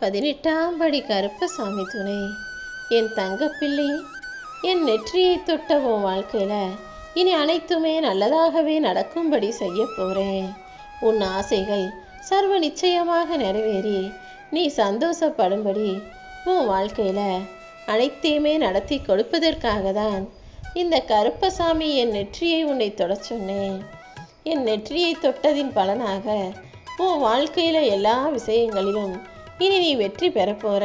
பதினெட்டாம் படி கருப்பசாமி துணை. என் தங்கப்பிள்ளை என் நெற்றியை தொட்ட உன் வாழ்க்கையில் இனி அனைத்துமே நல்லதாகவே நடக்கும்படி செய்ய போகிறேன் உன் ஆசைகள் சர்வ நிச்சயமாக நிறைவேறி நீ சந்தோஷப்படும்படி உன் வாழ்க்கையில் அனைத்தையுமே நடத்தி கொடுப்பதற்காக தான் இந்த கருப்பசாமி என் நெற்றியை உன்னை தொட சொன்னேன். என் நெற்றியை தொட்டதின் பலனாக உன் வாழ்க்கையில் எல்லா விஷயங்களிலும் இனி நீ வெற்றி பெற போற.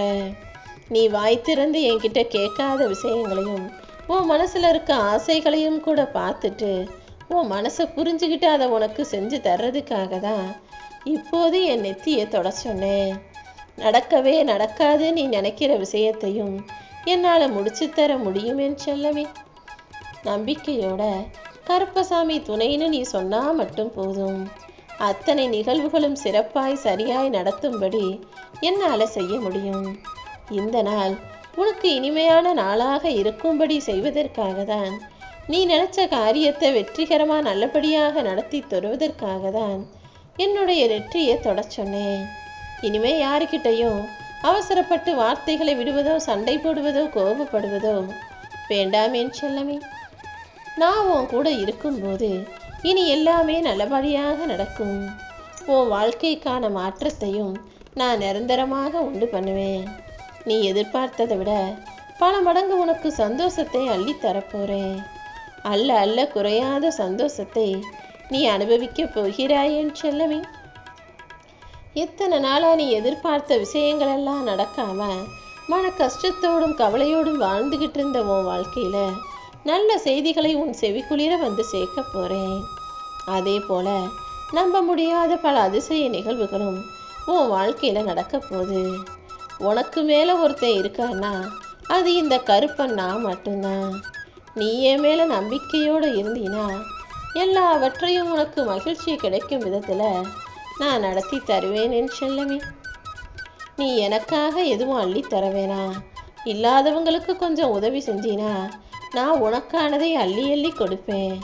நீ வாய் திறந்து என்கிட்ட கேட்காத விஷயங்களையும் உன் மனசுல இருக்க ஆசைகளையும் கூட பார்த்துட்டு உன் மனசை புரிஞ்சுக்கிட்டு அதை உனக்கு செஞ்சு தர்றதுக்காக தான் இப்போது என் நெத்தியை தொட சொன்னேன். நடக்கவே நடக்காது நீ நினைக்கிற விஷயத்தையும் என்னால் முடிச்சு தர முடியும் என் செல்லமே. நம்பிக்கையோட கருப்பசாமி துணைன்னு நீ சொன்னா மட்டும் போதும். அத்தனை நிகழ்வுகளும் சிறப்பாய் சரியாய் நடத்தும்படி என்னால் செய்ய முடியும். இந்த நாள் உனக்கு இனிமையான நாளாக இருக்கும்படி செய்வதற்காக தான் நீ நினைச்ச காரியத்தை வெற்றிகரமாக நல்லபடியாக நடத்தி தருவதற்காக தான் என்னுடைய வெற்றியை தொடச் சொன்னேன். இனிமே யாருக்கிட்டையும் அவசரப்பட்டு வார்த்தைகளை விடுவதோ சண்டை போடுவதோ கோபப்படுவதோ வேண்டாமேன் செல்லமே? நான் உன் கூட இருக்கும்போது இனி எல்லாமே நல்லபடியாக நடக்கும். உன் வாழ்க்கைக்கான மாற்றத்தையும் நான் நிரந்தரமாக உண்டு பண்ணுவேன். நீ எதிர்பார்த்ததை விட பல மடங்கு உனக்கு சந்தோஷத்தை அள்ளித் தரப்போறேன். அல்ல அல்ல குறையாத சந்தோஷத்தை நீ அனுபவிக்கப் போகிறாய் செல்லவே எத்தனை நாளாக நீ எதிர்பார்த்த விஷயங்களெல்லாம் நடக்காம மன கஷ்டத்தோடும் கவலையோடும் வாழ்ந்துகிட்டு இருந்த உன் வாழ்க்கையில நல்ல செய்திகளை உன் செவிக்குளிர வந்து சேர்க்க போறேன். அதே போல நம்ப முடியாத பல அதிசய நிகழ்வுகளும் உன் வாழ்க்கையில நடக்க போகுது. உனக்கு மேல ஒருத்தன் இருக்கான்னா அது இந்த கருப்பண்ணா மட்டும்தான். நீ என் மேல நம்பிக்கையோடு இருந்தீனா எல்லாவற்றையும் உனக்கு மகிழ்ச்சி கிடைக்கும் விதத்துல நான் நடத்தி தருவேன் செல்லமே. நீ எனக்காக எதுவும் அள்ளி தரவேனா இல்லாதவங்களுக்கு கொஞ்சம் உதவி செஞ்சினா நான் உனக்கானதை அள்ளி அள்ளி கொடுப்பேன்.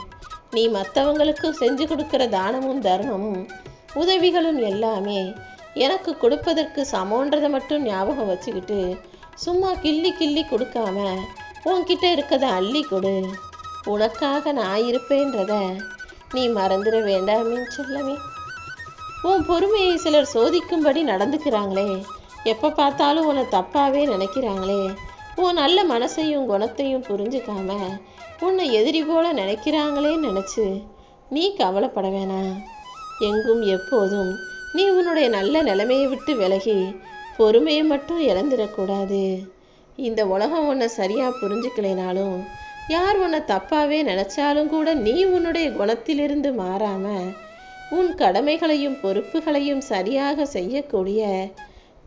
நீ மற்றவங்களுக்கு செஞ்சு கொடுக்குற தானமும் தர்மமும் உதவிகளும் எல்லாமே எனக்கு கொடுப்பதற்கு சமோன்றதை மட்டும் ஞாபகம் வச்சுக்கிட்டு சும்மா கிள்ளி கிள்ளி கொடுக்காம உன்கிட்ட இருக்கதை அள்ளி கொடு. உனக்காக நான் இருப்பேன்றத நீ மறந்துட வேண்டாமின்னு சொல்லவே. உன் பொறுமையை சிலர் சோதிக்கும்படி நடந்துக்கிறாங்களே. எப்போ பார்த்தாலும் உன்னை தப்பாகவே நினைக்கிறாங்களே. உன் நல்ல மனசையும் குணத்தையும் புரிஞ்சுக்காம உன்னை எதிரி போல நினைக்கிறாங்களேன்னு நினச்சி நீ கவலைப்பட வேணாம். எங்கும் எப்போதும் நீ உன்னுடைய நல்ல நிலைமையை விட்டு விலகி பொறுமையை மட்டும் இழந்துடக்கூடாது. இந்த உலகம் உன்னை சரியாக புரிஞ்சுக்கலைனாலும் யார் உன்னை தப்பாகவே நினச்சாலும் கூட நீ உன்னுடைய குணத்திலிருந்து மாறாமல் உன் கடமைகளையும் பொறுப்புகளையும் சரியாக செய்யக்கூடிய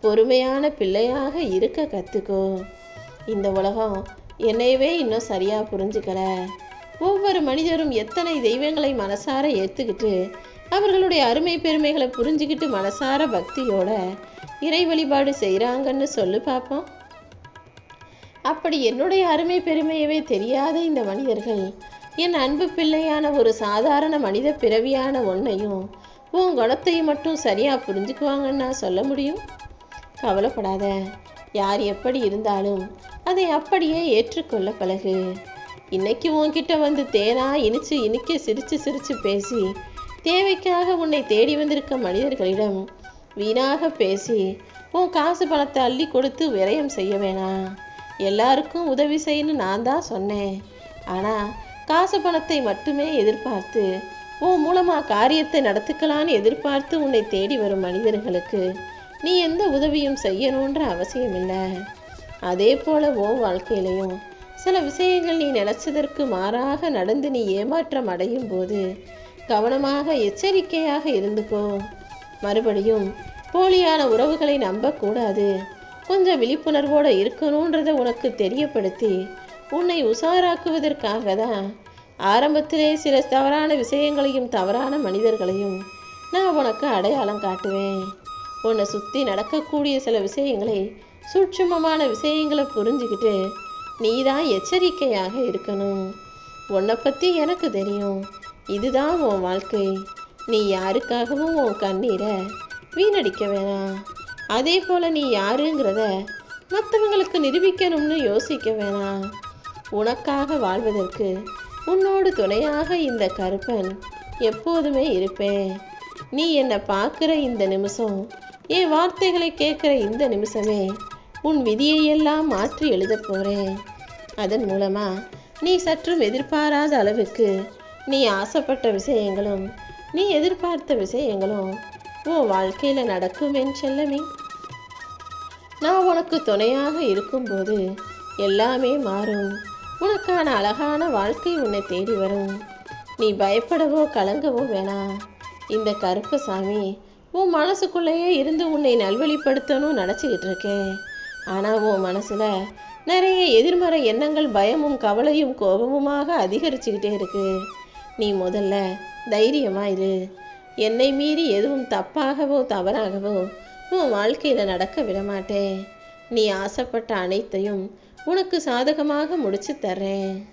பொறுமையான பிள்ளையாக இருக்க கற்றுக்கோ இந்த உலகம் என்னையவே இன்னும் சரியாக புரிஞ்சுக்கல. ஒவ்வொரு மனிதரும் எத்தனை தெய்வங்களை மனசார ஏற்றுக்கிட்டு அவர்களுடைய அருமை பெருமைகளை புரிஞ்சுக்கிட்டு மனசார பக்தியோட இறை வழிபாடு செய்கிறாங்கன்னு சொல்லு பார்ப்போம் அப்படி என்னுடைய அருமை பெருமையவே தெரியாத இந்த மனிதர்கள் என் அன்பு பிள்ளையான ஒரு சாதாரண மனித பிறவியான ஒன்னையும் உன் குணத்தையும் மட்டும் சரியா புரிஞ்சுக்குவாங்கன்னு நான் சொல்ல முடியும்? கவலைப்படாத. யார் எப்படி இருந்தாலும் அதை அப்படியே ஏற்றுக்கொள்ள பழகு. இன்னைக்கு உன்கிட்ட வந்து தேனா இனிச்சு இனிக்க சிரிச்சு சிரிச்சு பேசி தேவைக்காக உன்னை தேடி வந்திருக்க மனிதர்களிடம் வீணாக பேசி உன் காசு பணத்தை அள்ளி கொடுத்து விரயம் செய்ய வேணாம். எல்லாருக்கும் உதவி செய்யணும் நான் தான் சொன்னேன். ஆனால் காசு பணத்தை மட்டுமே எதிர்பார்த்து உன் மூலமாக காரியத்தை நடத்துக்கலான்னு எதிர்பார்த்து உன்னை தேடி வரும் மனிதர்களுக்கு நீ எந்த உதவியும் செய்யணுன்ற அவசியம் இல்லை அதே போல உன் வாழ்க்கையிலையும். சில விஷயங்கள் நீ நினைச்சதற்கு மாறாக நடந்து நீ ஏமாற்றம் அடையும் போது கவனமாக எச்சரிக்கையாக இருந்துக்கோ. மறுபடியும் போலியான உறவுகளை நம்பக்கூடாது. கொஞ்சம் விழிப்புணர்வோடு இருக்கணுன்றதை உனக்கு தெரியப்படுத்தி உன்னை உஷாராக்குவதற்காக தான் ஆரம்பத்திலே சில தவறான விஷயங்களையும் தவறான மனிதர்களையும் நான் உனக்கு அடையாளம் காட்டுவேன். உன்னை சுற்றி நடக்கக்கூடிய சில விஷயங்களை சூட்சுமமான விஷயங்களை புரிஞ்சுக்கிட்டு நீ தான் எச்சரிக்கையாக இருக்கணும். உன்னை பற்றி எனக்கு தெரியும். இதுதான் உன் வாழ்க்கை. நீ யாருக்காகவும் உன் கண்ணீரை வீணடிக்க வேணாம். அதே போல் நீ யாருங்கிறத மற்றவங்களுக்கு நிரூபிக்கணும்னு யோசிக்க வேணாம். உனக்காக வாழ்வதற்கு உன்னோடு துணையாக இந்த கருப்பன் எப்போதுமே இருப்பேன். நீ என்னை பார்க்குற இந்த நிமிஷம் என் வார்த்தைகளை கேட்குற இந்த நிமிஷமே உன் விதியையெல்லாம் மாற்றி எழுதப் போகிறேன் அதன் மூலமாக நீ சற்றும் எதிர்பாராத அளவுக்கு நீ ஆசைப்பட்ட விஷயங்களும் நீ எதிர்பார்த்த விஷயங்களும் உன் வாழ்க்கையில் நடக்கும் என் செல்லமே. நான் உனக்கு துணையாக இருக்கும்போது எல்லாமே மாறும். உனக்கான அழகான வாழ்க்கை உன்னை தேடி வரும். நீ பயப்படவோ கலங்கவோ வேணாம். இந்த கருப்பு சாமி உன் மனசுக்குள்ளேயே இருந்து உன்னை நல்வழிப்படுத்தணும் நினச்சிக்கிட்டு இருக்கேன் ஆனால் உன் மனசில் நிறைய எதிர்மறை எண்ணங்கள் பயமும் கவலையும் கோபமுமாக அதிகரிச்சுக்கிட்டே இருக்கு. நீ முதல்ல தைரியமாக இரு. என்னை மீறி எதுவும் தப்பாகவோ தவறாகவோ உன் வாழ்க்கையில் நடக்க விடமாட்டேன். நீ ஆசைப்பட்ட அனைத்தையும் உனக்கு சாதகமாக முடிச்சு தர்றேன்.